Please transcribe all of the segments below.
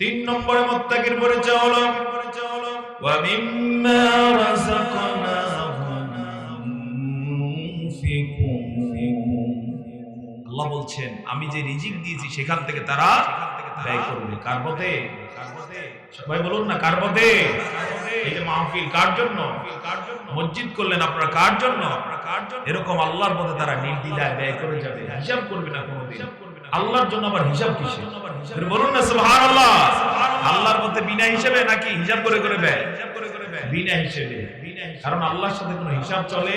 তিন নম্বরে মুত্তাকির পরিচয় হলো আল্লাহ বলছেন, আমি যে রিজিক দিয়েছি সেখান থেকে তারা ব্যয় করবে। কার পথে? সবাই বলুন না, কার পথে? এই যে মাহফিল কার জন্য? মসজিদ করলেন আপনারা কার জন্য? এরকম আল্লাহর পথে তারা নির্দ্বিধায় ব্যয় করে যাবে, হিসাব করবে না কোনোদিন। আল্লাহর জন্য আবার হিসাব কিসে বলুন না, সুবহানাল্লাহ। আল্লাহর পথে বিনা হিসাবে নাকি হিসাব করে করে ব্যয়? বিনা হিসেবে। কারণ আল্লাহর সাথে কোনো হিসাব চলে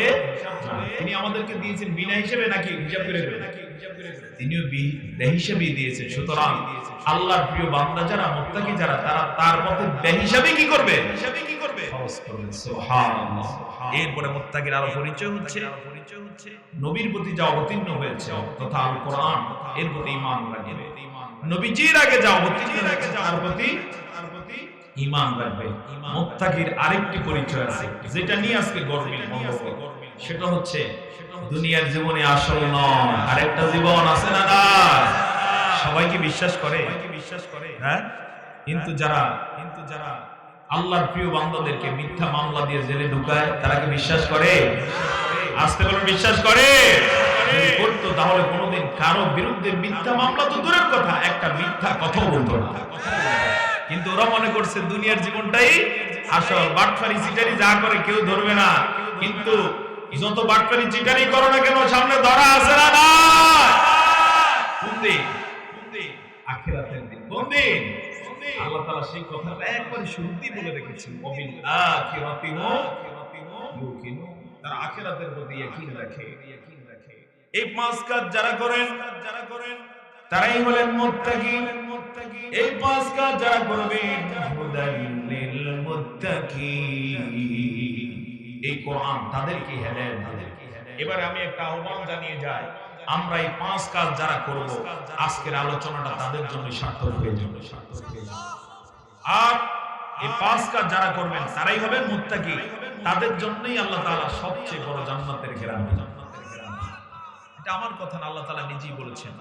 তিনি আমাদেরকে দিয়েছেন বিনা হিসেবে নাকি হিসাব করে করে? তিনিও বেহিসাবি দিয়েছেন। সুতরাং আল্লাহর প্রিয় বান্দা যারা, মুত্তাকি যারা, তারা তার পথে বেহিসাবি কি করবে? হিসাবে কি করবে খরচ করবে সুবহানাল্লাহ। এরপরে মুত্তাকির আরও পরিচয় হচ্ছে। নবীর প্রতি যা অবতীর্ণ হয়েছে তথা আল কোরআন এর প্রতি ঈমান রাখবে। নবীজির আগে যা অবতীর্ণ হয়েছে তার প্রতি তার রাখবে। মুত্তাকির আরেকটি পরিচয় আছে যেটা নিয়ে আজকে গর্বিল সেটা হচ্ছে দুনিয়ার জীবনে আসল নয়। আরেকটা জীবন আছে না না সবাই কি বিশ্বাস করে? বিশ্বাস করে? হ্যাঁ? কিন্তু যারা কিন্তু যারা আল্লাহর প্রিয় বান্দাদেরকে মিথ্যা মামলা দিয়ে জেলে ঢুকায়, তারা কি বিশ্বাস করে? আসতে বলুন, বিশ্বাস করে? করতো তাহলে কোনোদিন কারও বিরুদ্ধে মিথ্যা মামলা তো দূরের কথা, একটা মিথ্যা কথাও বলতো না। কিন্তু ওরা মনে করছে দুনিয়ার জীবনটাই আসল বাটফারি চিটারি যা করে কেউ ধরবে না। কিন্তু যত বাটফারি চিটারি করো না কেন, সামনে ধরা আছে না না আখিরাতের দিন। আল্লাহ তাআলা সেই কথাটা একবার শুরুতেই বলে রেখেছেন তারা আখিরাতের প্রতি ইয়াকিন রাখে। এই পাঁচ কাজ যারা করেন যারা করেন তারাই হলেন মুত্তাকি এই পাঁচ কাজ যারা করবেন হুদাল লিল মুত্তাকিন। এই কোরআন তাদেরকে হেদায়েত তাদেরকে এবারে আমি একটা আহ্বান জানিয়ে যাই। আমরা এই পাঁচ কাজ যারা করব, আজকের আলোচনাটা তাদের জন্য সার্থক হয়ে যাবে। আর এই পাঁচ কাজ যারা করবেন, তারাই হবেন মুত্তাকি। তাদের জন্যই আল্লাহ তাআলা সবচেয়ে বড় জান্নাতের ঘেরান। এটা আমার কথা আল্লাহ নিজেই বলেছেন।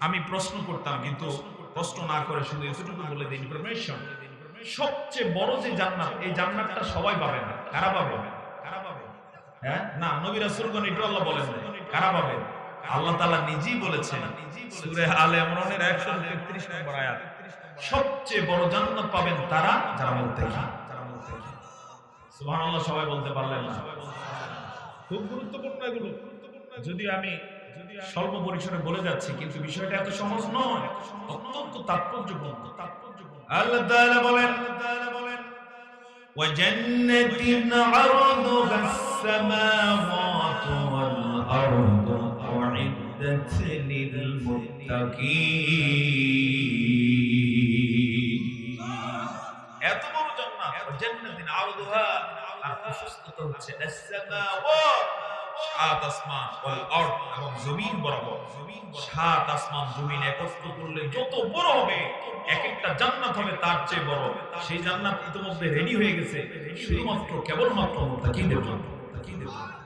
আমি প্রশ্ন করতাম, কিন্তু প্রশ্ন না করে শুধু এতটুকু বলে দিই ইনফরমেশন সবচেয়ে বড় যে জান্নাত, এই জান্নাতটা সবাই পাবে না। কারা পাবে? কারা পাবে? হ্যাঁ? না, নবী রাসূলগণ এটা আল্লাহ বলেন। কারা পাবে? আল্লাহ তাআলা নিজেই বলেছেন সূরা আলে ইমরানের 133 নম্বর আয়াত সবচেয়ে বড় জান্নাত পাবেন তারা যারা মুত্তাকি যারা মুত্তাকি সুবহানাল্লাহ সবাই বলতে পারলেন না খুব গুরুত্বপূর্ণ এগুলো যদি আমি স্বল্প পরিসরে বলে যাচ্ছি কিন্তু বিষয়টা এত সহজ নয় অত্যন্ত তাৎপর্যপূর্ণ তাৎপর্যপূর্ণ আল্লাহ তাআলা বলেন وجنة عرضها السماوات والأرض أعدت للمتقين এত বড় জান্নাত জান্নাতিন আরদুহা আর প্রশস্ততা হচ্ছে as-সামাওয়াত সাত আসমান ওয়াল আরদ এবং জমিন বরাবর সাত আসমান জমিন একত্র করলে যত বড় হবে এক একটা জান্নাত হবে তার চেয়ে বড় সেই জান্নাত ইতিমধ্যে রেডি হয়ে গেছে শুধুমাত্র কেবলমাত্র মুত্তাকিদের জন্য মুত্তাকিদের জন্য